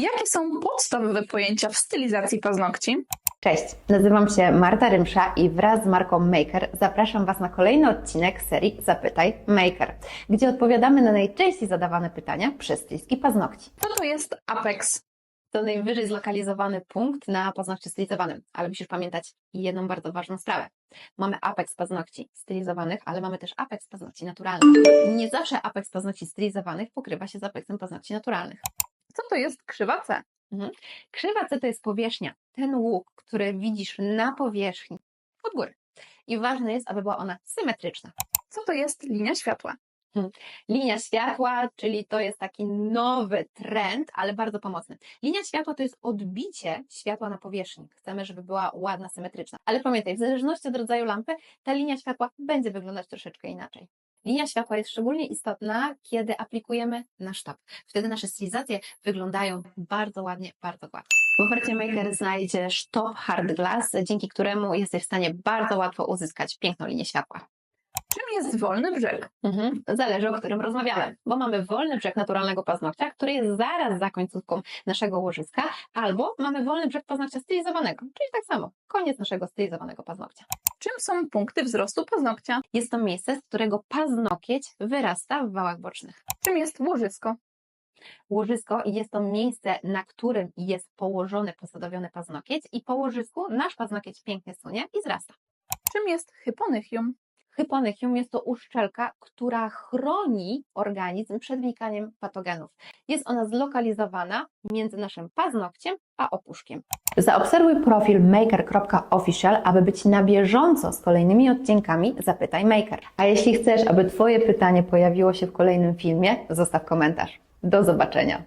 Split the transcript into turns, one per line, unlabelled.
Jakie są podstawowe pojęcia w stylizacji paznokci?
Cześć, nazywam się Marta Rymsza i wraz z marką Maker zapraszam Was na kolejny odcinek serii Zapytaj Maker, gdzie odpowiadamy na najczęściej zadawane pytania przez stylistki paznokci.
Co to jest Apex?
To najwyżej zlokalizowany punkt na paznokcie stylizowanym, ale musisz pamiętać jedną bardzo ważną sprawę. Mamy apex paznokci stylizowanych, ale mamy też apex paznokci naturalnych. Nie zawsze apex paznokci stylizowanych pokrywa się z apexem paznokci naturalnych.
Co to jest krzywa C?
Krzywa C to jest powierzchnia, ten łuk, który widzisz na powierzchni od góry. I ważne jest, aby była ona symetryczna.
Co to jest linia światła?
Linia światła, czyli to jest taki nowy trend, ale bardzo pomocny. Linia światła to jest odbicie światła na powierzchni. Chcemy, żeby była ładna, symetryczna. Ale pamiętaj, w zależności od rodzaju lampy, ta linia światła będzie wyglądać troszeczkę inaczej. Linia światła jest szczególnie istotna, kiedy aplikujemy na sztab. Wtedy nasze stylizacje wyglądają bardzo ładnie, bardzo gładko. W ofercie Maker znajdziesz Top Hard Glass, dzięki któremu jesteś w stanie bardzo łatwo uzyskać piękną linię światła.
Czym jest wolny brzeg?
Mhm. Zależy, o którym rozmawiamy, bo mamy wolny brzeg naturalnego paznokcia, który jest zaraz za końcówką naszego łożyska, albo mamy wolny brzeg paznokcia stylizowanego, czyli tak samo, koniec naszego stylizowanego paznokcia.
Czym są punkty wzrostu paznokcia?
Jest to miejsce, z którego paznokieć wyrasta w wałach bocznych.
Czym jest łożysko?
Łożysko jest to miejsce, na którym jest położony, posadowiony paznokieć i po łożysku nasz paznokieć pięknie sunie i wzrasta.
Czym jest hyponychium?
Hyponychium jest to uszczelka, która chroni organizm przed wnikaniem patogenów. Jest ona zlokalizowana między naszym paznokciem a opuszkiem. Zaobserwuj profil maker.official, aby być na bieżąco z kolejnymi odcinkami Zapytaj Maker. A jeśli chcesz, aby Twoje pytanie pojawiło się w kolejnym filmie, zostaw komentarz. Do zobaczenia.